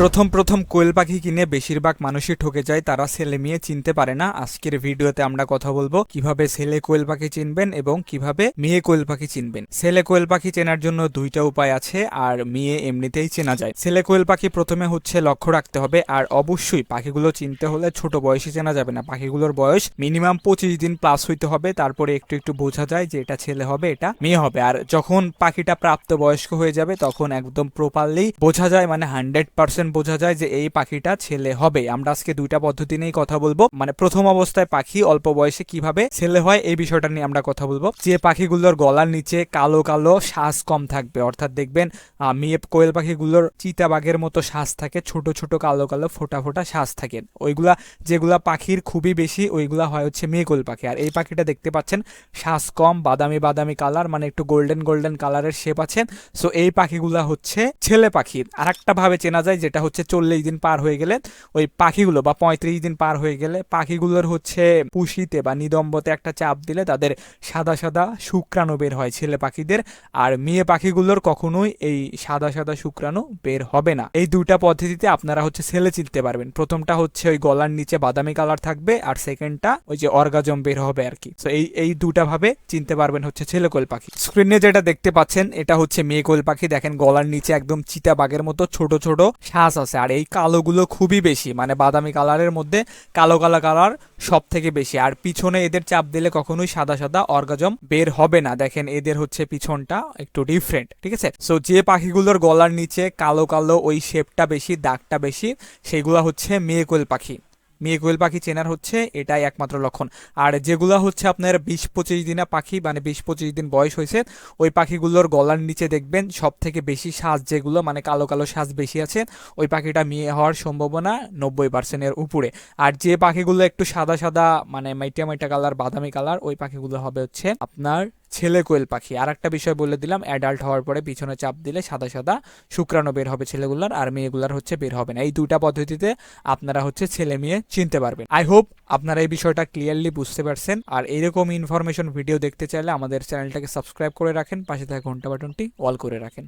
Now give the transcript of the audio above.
প্রথম প্রথম কোয়েল পাখি কিনে বেশিরভাগ মানুষই ঠকে যায়, তারা ছেলে মেয়ে চিনতে পারে না। আজকের ভিডিওতে আমরা কথা বলব কীভাবে ছেলে কোয়েল পাখি চিনবেন এবং কীভাবে মেয়ে কোয়েল পাখি চিনবেন। ছেলে কোয়েল পাখি চেনার জন্য দুইটা উপায় আছে আর মেয়ে এমনিতেই চেনা যায়। ছেলে কোয়েল পাখি প্রথমে হচ্ছে লক্ষ্য রাখতে হবে আর অবশ্যই পাখিগুলো চিনতে হলে ছোট বয়সে চেনা যাবে না। পাখিগুলোর বয়স মিনিমাম পঁচিশ দিন প্লাস হইতে হবে, তারপরে একটু একটু বোঝা যায় যে এটা ছেলে হবে, এটা মেয়ে হবে। আর যখন পাখিটা প্রাপ্ত বয়স্ক হয়ে যাবে, তখন একদম প্রপারলি বোঝা যায় মানে হান্ড্রেড পার্সেন্ট বোঝা যায় যে এই পাখিটা ছেলে হবে। আমরা আজকে দুইটা পদ্ধতি নিয়েই কথা বলব। মানে প্রথম অবস্থায় পাখি অল্প বয়সে কীভাবে ছেলে হয় এই বিষয়টা নিয়ে আমরা কথা বলব। যে পাখিগুলোর গলার নিচে কালো কালো শ্বাস কম থাকবে। অর্থাৎ দেখবেন মেয়ে কোয়েল পাখিগুলোর চিতাবাঘের মতো শ্বাস থাকে, ছোট ছোট কালো কালো ফোটা ফোটা শ্বাস থাকে। ওইগুলা, যেগুলা পাখির খুবই বেশি, ওইগুলা হয় হচ্ছে মেয়ে কোয়েল পাখি। আর এই পাখিটা দেখতে পাচ্ছেন শ্বাস কম, বাদামি বাদামি কালার মানে একটু গোল্ডেন গোল্ডেন কালারের শেপ আছে। সো এই পাখিগুলা হচ্ছে ছেলে পাখি। আর একটা ভাবে চেনা যায়, যেটা হচ্ছে চল্লিশ দিন পার হয়ে গেলে ওই পাখিগুলো বা পঁয়ত্রিশ দিন পার হয়ে গেলে পাখিগুলোর হচ্ছে পুশিতে বা নিদম্বতে একটা চাপ দিলে তাদের সাদা সাদা শুক্রাণু বের হয় ছেলে পাখিদের। আর মেয়ে পাখিগুলোর কখনোই এই সাদা সাদা শুক্রাণু বের হবে না। এই দুটা পদ্ধতিতে আপনারা হচ্ছে ছেলে চিনতে পারবেন। প্রথমটা হচ্ছে ওই গলার নিচে বাদামি কালার থাকবে আর সেকেন্ডটা ওই যে অর্গাজম বের হবে আর কি। তো এই এই দুটা ভাবে চিনতে পারবেন হচ্ছে ছেলে কোয়েল পাখি। স্ক্রিনে যেটা দেখতে পাচ্ছেন, এটা হচ্ছে মেয়ে কোয়েল পাখি। দেখেন গলার নিচে একদম চিতা বাঘের মতো ছোট ছোট শ্বাস আছে। আর এই কালোগুলো খুবই বেশি মানে বাদামি কালারের মধ্যে কালো কালো কালার সব থেকে বেশি। আর পিছনে এদের চাপ দিলে কখনোই সাদা সাদা অর্গাজম বের হবে না। দেখেন এদের হচ্ছে পিছনটা একটু ডিফারেন্ট ঠিক আছে? সো যে পাখিগুলোর গলার নিচে কালো কালো ওই শেপটা বেশি, দাগটা বেশি, সেগুলো হচ্ছে মেয়ে কোয়েল পাখি। মেয়ে কোয়েল পাখি চেনার হচ্ছে, এটাই একমাত্র লক্ষণ। আর যেগুলো হচ্ছে আপনার বিশ পঁচিশ দিনা পাখি মানে বিশ পঁচিশ দিন বয়স হয়েছে, ওই পাখিগুলোর গলার নিচে দেখবেন সব থেকে বেশি শ্বাস যেগুলো মানে কালো কালো শ্বাস বেশি আছে, ওই পাখিটা মেয়ে হওয়ার সম্ভাবনা নব্বই পার্সেন্টের উপরে। আর যে পাখিগুলো একটু সাদা সাদা মানে মাইটা মাইটা কালার, বাদামি কালার, ওই পাখিগুলো হবে হচ্ছে আপনার ছেলে কোয়েল পাখি। আর একটা বিষয় বলে দিলাম অ্যাডাল্ট হওয়ার পরে পিছনে চাপ দিলে সাদা সাদা শুক্রাণু বের হবে ছেলেগুলোর আর মেয়েগুলোর হচ্ছে বের হবে না। এই দুটা পদ্ধতিতে আপনারা হচ্ছে ছেলে মেয়ে চিনতে পারবেন। আই হোপ আপনারা এই বিষয়টা ক্লিয়ারলি বুঝতে পারছেন। আর এরকম ইনফরমেশন ভিডিও দেখতে চাইলে আমাদের চ্যানেলটাকে সাবস্ক্রাইব করে রাখেন। পাশে থাকা ঘণ্টা বাটনটি অল করে রাখেন।